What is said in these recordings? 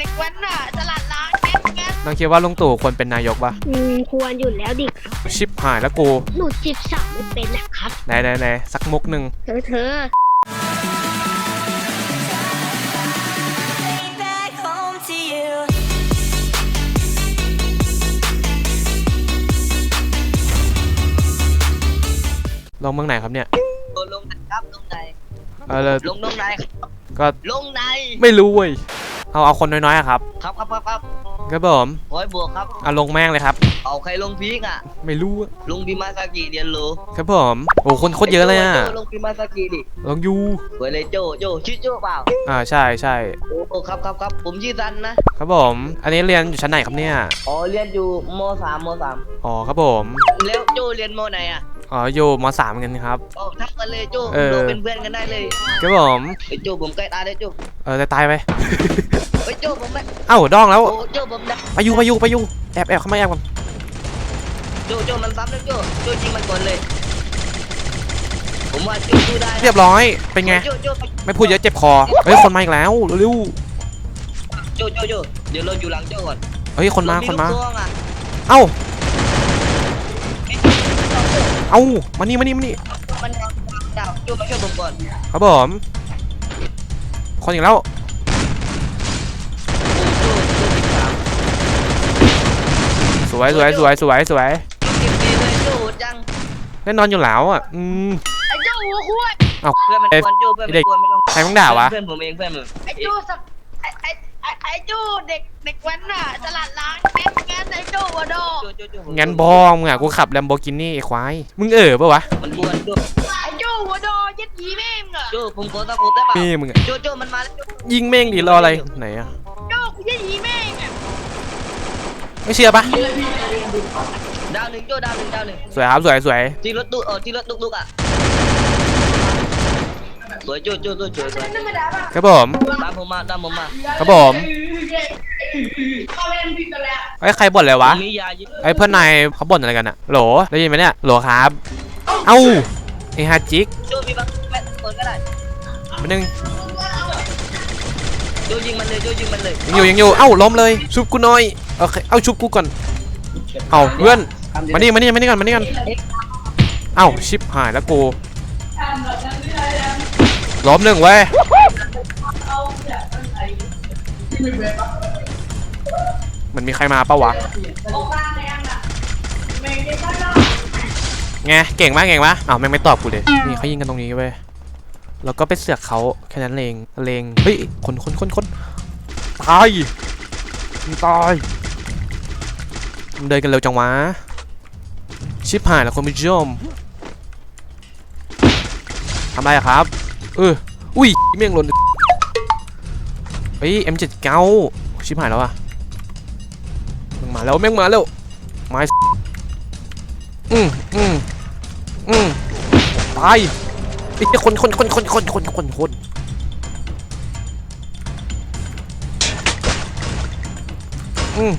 เด็กแว้นน่ะตลาดล้างแก๊สแก๊สน้องคิดว่าลุงตู่ควรเป็นนายกปะอืมควรอยู่แล้วดิครับ ชิบหายแล้วกูหนูจีบสาวไม่เป็นนะครับไหนไหนไหนสักมุกหนึ่งเธอเธอ back home to you. ลงเมืองไหนครับเนี่ยลงไหนครับลงไหนเออเลยลงลงไหนครับก็ลงไหนไม่รู้เว้ย เอาเอาคนน้อยๆอะครับครับครับครับครับครับผมร้อยบวกครับ เอาลงแม่งเลยครับ เอาใครลงพีกอะ ไม่รู้อะลงพิมาซากิเรียนรู้ครับผมโอ้คนโคตรเยอะเลยอะโจ้ลงพิมาซากิดิลงยูสวยเลยโจโจชื่อโจเปล่าอ่าใช่ใช่โอ้ครับครับครับผมชื่อซันนะครับผม อันนี้เรียนอยู่ชั้นไหนครับเนี่ยอ๋อเรียนอยู่มสามมสามอ๋อครับผม แล้วโจเรียนมไหนอะ อ๋ออยู่มสามกันครับอ๋อทักมาเลยโจเออ เราเป็นเพื่อนกันได้เลยครับผมไอ้โจผมใกล้ตายแล้วโจเออจะตายไปไอ้ยโจผมได้เอ้าดองแล้วโอ้โจผมได้ไปอยูไปอยูไปอยูแอบแอบเข้ามาแอบก่อนโจโจมันซ้ำแล้วโจโจยิงมันก่อนเลย ผมว่าโจสู้ได้นะเรียบร้อยเป็นไง โจโจไม่พูดเยอะเจ็บคอเฮ้ยคนมาอีกแล้วเร็วโจโจโจเดี๋ยวเราอยู่หลังโจก่อนๆเฮ้ยคนมาคนมา เรลูกซองอะเอ้า เอ้ามานี่มานี่มานี่มันดาวดาวโจมาช่วยผมก่อนครับผมคนอีกแล้วโจโจโจติดสามสวยสวยสวยสวยสวยโจเก็บดีเลยโจโหดจังแน่นอนอยู่แล้วอะอืมไอ้เจ้าหัวขวดเอ้าเพื่อนมันเอ้ยกวนโจเพื่อนเด็มันกกวนไม่ต้องใครมึงด่าวะเพื่อนผมเองเพื่อนผมไอ้โจ้สัก ไอ้ไอ้ไอ้ไอ้โจ้เด็กเด็กแว้นน่ะตลาดล้างแก๊สแก๊สไอ้โจ้หัวดอโจโจโจผมงั้นบอมึงอะกูขับแลมโบกินี่ไอ้ควายมึงเออปะวะมันกวนโจไอ้โจ้หัวดอยัดยีแม่งอะโจผมขอตะโกนได้เปล่านี่มึงอะโจโจมันมาแล้วโจยิงแม่งดิรออะไรไหนอะโจ้กูยัดยีแม่งอะไม่เชื่อปะดาวหนึ่งโจดาวหนึ่งดาวหนึ่งสวยครับสวยสวยที่รถตู้เออที่รถตุ๊กๆอะ สวยโจโจโจสวยสวยครับผมตามผมมาตามผมมาครับผมไอ้ยใครบ่นเลยวะผมมียายึดไอ้เพื่อนนายเขาบ่นอะไรกันอะโหลได้ยินไหมเนี่ยโหลครับ เอ้าไอ้ฮาจิกโจมีบังแม่เปิดก็ได้มานึงโจยิงมันเลยโจยิงมันเลยยังอยู่ยังอยู่เอ้าล้มเลยชุบกูหน่อยโอเคเอ้าชุบกูก่อนเอ้าเพื่อนมานี่มานี่มานี่ก่อนมานี่ก่อนเอ้าชิปหายแล้วกู ล้มหนึ่งเว้ยมันมีใครมาปะวะไงเก่งมากเก่งมากอ้าวแม่งไม่ตอบกูเลยนี่เขายิงกันตรงนี้เว้ยแล้วก็ไปเสือกเขาแค่นั้นเองเลงเฮ้ยคนคนคนคนตายมึงตายมันเดินกันเร็วจังวะชิบหายแล้วคุณผู้ชมทำไรอะครับ เออ อุ้ยเมี่ยงหล่นเฮ้ย M79 ชิบหายแล้วอะมึงมาแล้วแม่งมาแล้วไม้อืมอืมอืมตายไอ้เหี้ยคนคนคนคนคนคนคนคนอืม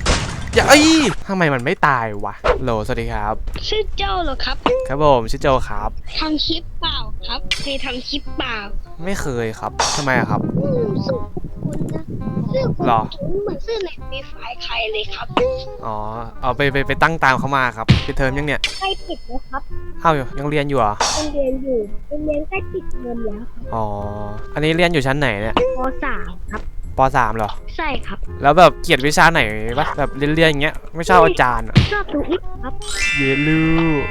อย่าไอ้ยทำไมมันไม่ตายวะโหลสวัสดีครับ ชื่อเจ้าเหรอครับ ครับผมชื่อโจครับทำคลิปเปล่า ครับเคยทำคลิปเปล่าไม่เคยครับทำไมอะครับ อืมสุดคุณนะชื่อคุณหรอ เหมือนชื่อในฟรีไฟใครเลยครับอ๋อเอาไปไปไปตั้งตามเขามาครับปิดเทอมยังเนี่ยใกล้ปิดแล้วครับเอ้ายังเรียนอยู่เหรอเป็นเรียนอยู่เป็นเรียนใกล้ปิดเทอมแล้วครับอ๋ออันนี้เรียนอยู่ชั้นไหนเนี่ย ปสามครับ ปสามเหรอ ใช่ครับ แล้วแบบเกลียดวิชาไหนปะแบบเรียนเรียนอย่างเงี้ยไม่ชอบอาจารย์อะชอบทุกวิชครับเยลู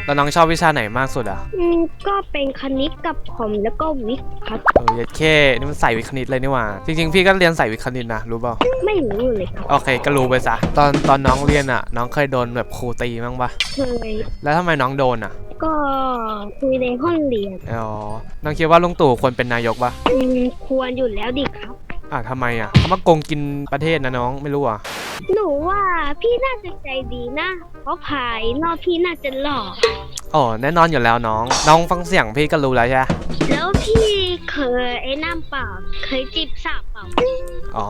แล้วน้องชอบวิชาไหนมากสุดอะอืมก็เป็นคณิตกับคอมแล้วก็วิทย์ครับ เออเยัดเคนี่มันใส่วิทย์คณิตเลยนี่หว่า จริงๆ พี่ก็เรียนใส่วิทย์คณิตนะรู้เปล่าไม่รู้เลยครับ โอเคก็รู้ไปซะตอนตอนน้องเรียนอะน้องเคยโดนแบบครูตีมั้างปะเคย แล้วทำไมน้องโดนอะก็คุยในห้องเรียนอ๋อน้องคิดว่าลุงตู่ควรเป็นนายกปะอืมควรอยู่แล้วดิครับ อะทำไมอะเขามาโกงกินประเทศนะน้องไม่รู้อะหนูว่าพี่น่าจะใจดีนะ เพราะภายนอกพี่น่าจะหล่อ อ๋อแน่นอนอยู่แล้วน้อง น้องฟังเสียงพี่ก็รู้แล้วใช่ไหมแล้วพี่เคยไอ้น้ำเปล่า เคยจีบสาวเปล่า อ๋อ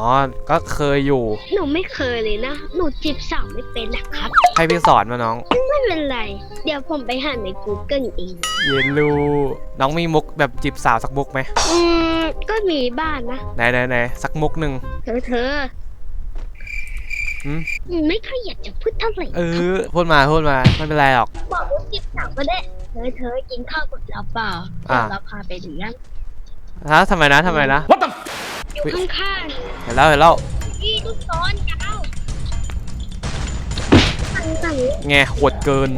ก็เคยอยู่ หนูไม่เคยเลยนะ หนูจีบสาวไม่เป็นนะครับให้พี่สอนมาน้อง ไม่เป็นไร เดี๋ยวผมไปหาใน Google เอง เยนลูน้องมีมุกแบบจีบสาวสักมุกไหมอืม ก็มีบ้านนะ ไหนไหนไหนสักมุกหนึ่งเธอเธอหืม ไม่ค่อยอยากจะพูดเท่าไหร่เออพูดมาพูดมาไม่เป็นไรหรอกบอกว่าจิบสาวก็ได้เธอเธอกินข้าวกับเราเปล่าอ่าเดี๋ยวเราพาไปเลี้ยงฮะทำไมนะทำไมนะอยู่ข้างเห็นแล้วเห็นแล้วๆพี่ลูกซ้อนยาวสั่งสั่งไงโหดเกิน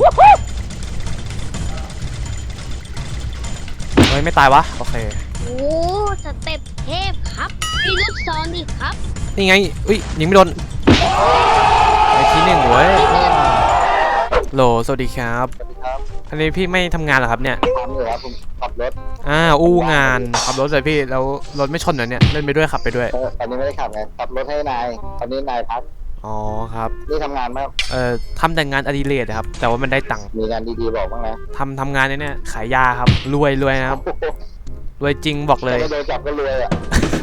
เฮ้ยไม่ตายวะโอเคโอ้สเต็ปเทพครับพี่ลูกซ้อนดิครับนี่ไงอุ้ยยิงไม่โดน ไอที่หนึ่งเว้ยโหลสวัสดีครับสวัสดีครับอันนี้พี่ไม่ทำงานเหรอครับเนี่ย ทำอยู่ครับผมขับรถอ่า อู้งาน ขับรถเลยพี่ แล้วรถไม่ชนเหรอเนี่ย เล่นไปด้วยขับไปด้วย เออตอนนี้ไม่ได้ขับไงขับรถให้นายตอนนี้นายพักอ๋อครับ นี่ทำงานไหมครับเอ่อทำแต่งานอดิเรกอะครับ แต่ว่ามันได้ตังค์มีงานดีๆบอกบ้างนะทำทำงานเนี่ยเนี่ยขายยาครับ รวยรวยนะครับ รวยจริงบอกเลย ถ้าไม่โดนจับก็รวยอะ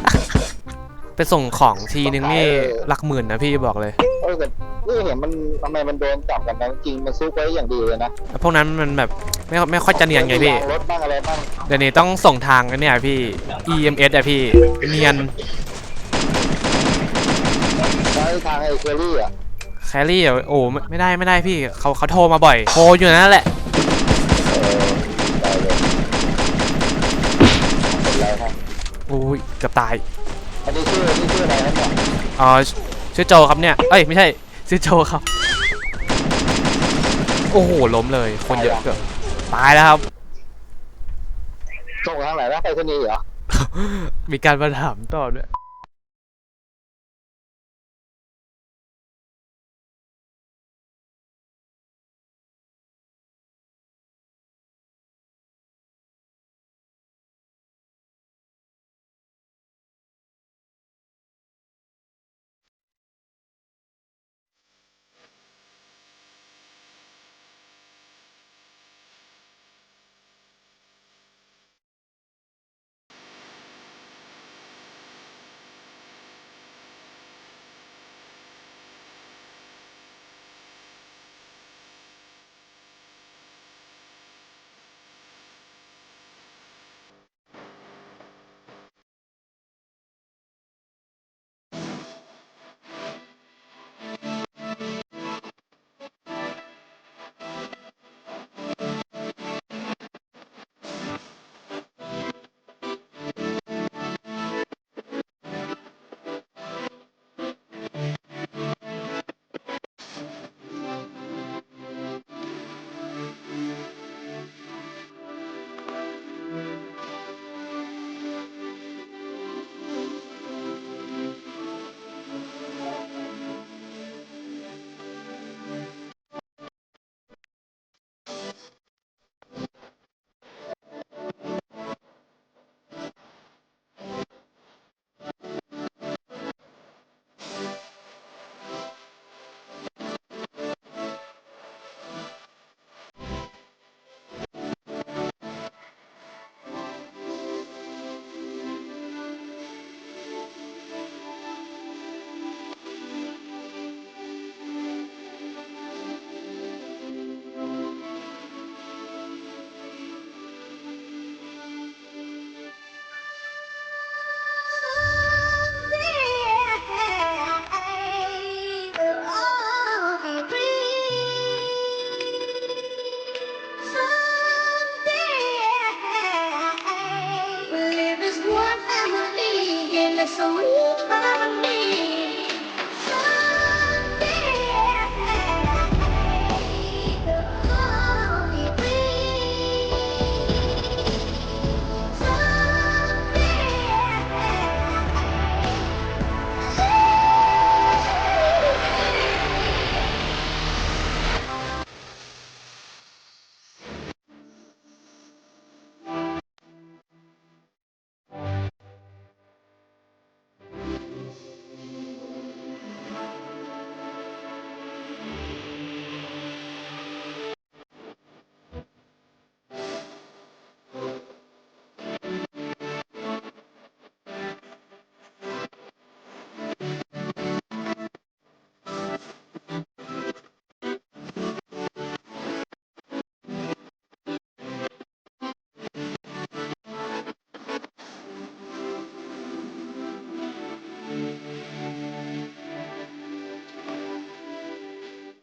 ไป ส่งของทีนึงนี่หลักหมื่นนะพี่บอกเลยเออแต่นี่เห็นมันทำไมมันโดนจับกันนะจริงมันซุกไว้อย่างดีเลยนะพวกนั้นมันแบบไม่ไม่ค่อยจะเนียนไงพี่ยางรถบ้างอะไรบ้างเดี๋ยวนี้ต้องส่งทางกันเนี่ยพี่ EMS อะพี่เนียนแล้วไอ้ทางไอ้เคอรี่อะแครี่อะโอ้ไม่ไม่ได้ไม่ได้พี่เขาเขาโทรมาบ่อยโทรอยู่นั่นแหละเออได้เลยเป็นไรครับอุ้ยเกือบตายอั นนี้ชื่อนี่ชื่ออะไรครับเนี่ยอ๋อชื่อโจครับเนี่ย เอ้ยไม่ใช่ชื่อโจครับ โอ้โหล้มเลย คนเยอะเกือบตายแล้วครับ ส่งทางไหนนะไปรษณีย์เหรอ มีการมาถามต่อด้วย so we.